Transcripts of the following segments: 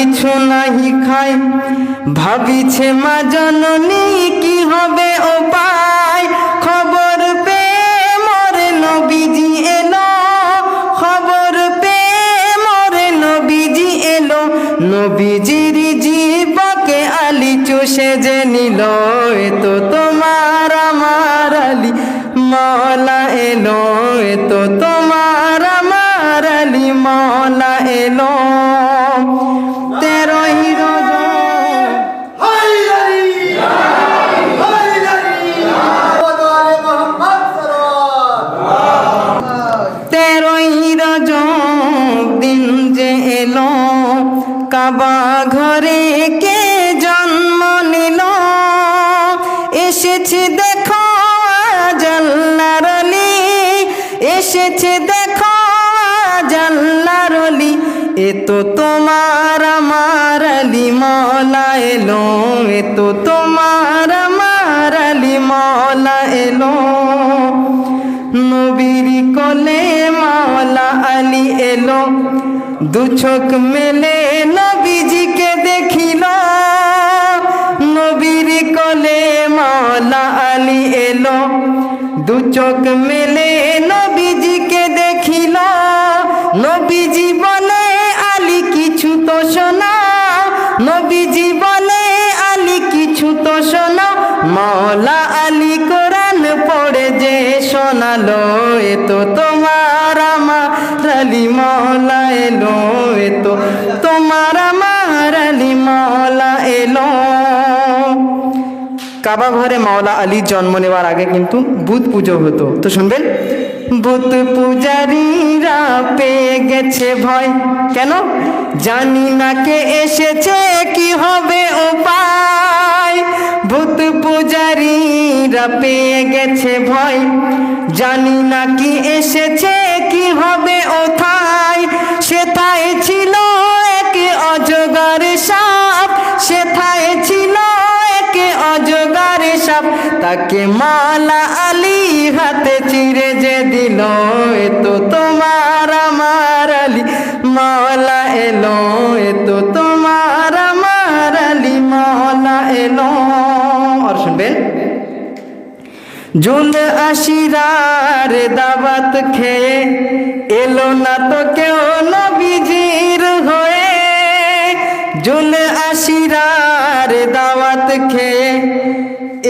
কিছু নাহি খাই ভাবিছে মা জননী, কি হবে উপায়? খবর পেয়ে মরে নবীজি এলো। খবর পেয়ে মরে নবীজি এলো। নবীজির জীবকে আলি চুষে যে নিল তো তোমার আমার আলি। মলা এলো তো তোমার আমার আলি। মলা এলো। কাবা ঘরে কে জন্ম নিল? এসেছে দেখো জাল্লার অলি। এসেছে দেখো জাল্লার অলি। এ তো তোমার আমার আলি মলা এলো। এ তো তোমার আমার আলি মলা এলো। নবীর কোলে মাওলা আলী এলো। দু চোখ মেলে নবীজিকে দেখিল নবীর কোলে মাওলা আলী এলো। দু চোখ মেলে নবীজিকে দেখিল নবীজি বলে, আলী, কিছু তো শোনা। নবীজি বলে, আলী, কিছু তো শোনা। মাওলা আলী কোরআন পড়ে যে শোনালো, এ তো তোমার আমার আলী মাওলা এলো, এ তো তোমার আমার আলী মাওলা এলো। কাবা ঘরে মাওলা আলীর জন্ম নেওয়ার আগে কিন্তু বুধ পুজো হতো। তো শুনবেন? বুধ পূজারীরা পেয়ে গেছে ভয়। কেন? জানি না কে এসেছে, কি হবে উপায়। ভূত পূজারীরা পেয়ে গেছে ভয়। জানি না কি এসেছে, কি হবে ওথায়। তাকে মালা আলী হাতে চিরে যে দিল, এ তো তোমার আমার আলী। মালা এলো, এ তো তোমার আমার আলী। মালা এলো। আর শুনবেন? জুল আশিরার দাবাত খেয়ে এলো না তো কেউ নবীজির হয়ে। জুল আশিরার দাওয়াত খেয়ে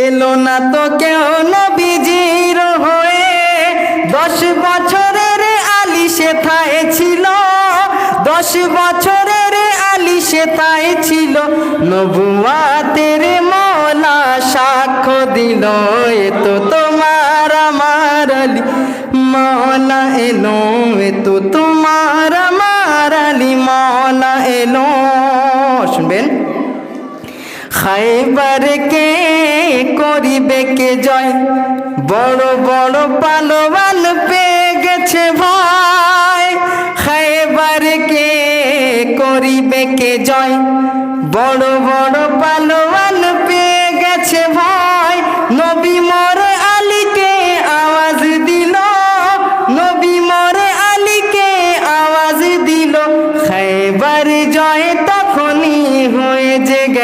এলো না তো কেউ নবীজির হয়ে। দশ বছরের আলী সেথায় ছিল, দশ বছরের আলী সেথায় ছিল। নবুয়াতের মৌলা সাক্ষ্য দিল, এ তো তোমার আমার আলী, মৌলা এলো, এ তো তোমার আমার আলী, মৌলা এলো। শুনবেন। খাইবার কে করিবে কে জয়? বড় বড় পালোয়ান পেয়ে গেছে ভাই খাইবার কে করিবে কে জয়? বড়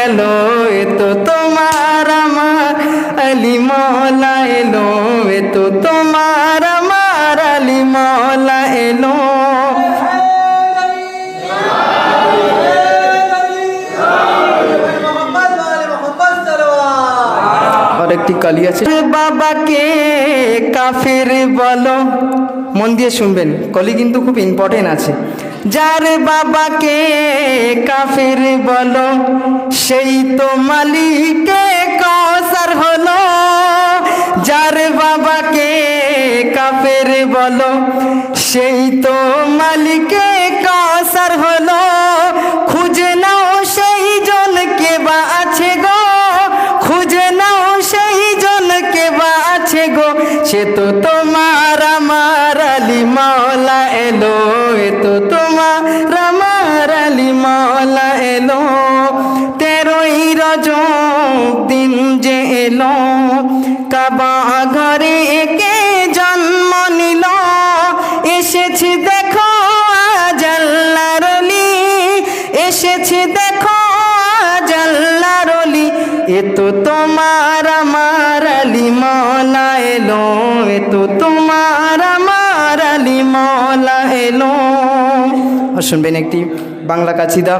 গেল এ তো তোমার আমার আলী মৌলা এলো এ তো তোমার আমার আলী মৌলা এলো। একটি কালি আছে। বাবাকে কাফের বলো। মন দিয়ে শুনবেন, কলি কিন্তু খুব ইম্পর্টেন্ট আছে। যার বাবাকে কাফের বলো, সেই তো মালিকে কসার হলো। যার বাবাকে কাফের বলো, সেই তো মালিকে কসার হলো। খুঁজে নাও সেই জনকে বা আছে গো, খুঁজে নাও সেই জনকে বা আছে গো। সে তো তোমার, আমার আলী মাওলা এলো কাবা ঘরে কে জন্ম নিল। এসেছি দেখো অলি। এসেছে দেখো জাল্লারলি এ তো তোমার আমার আলি মৌলা এলো। এ তো তোমার আমার আলি মৌলা এলো। শুনবেন একটি বাংলা কাছিদা।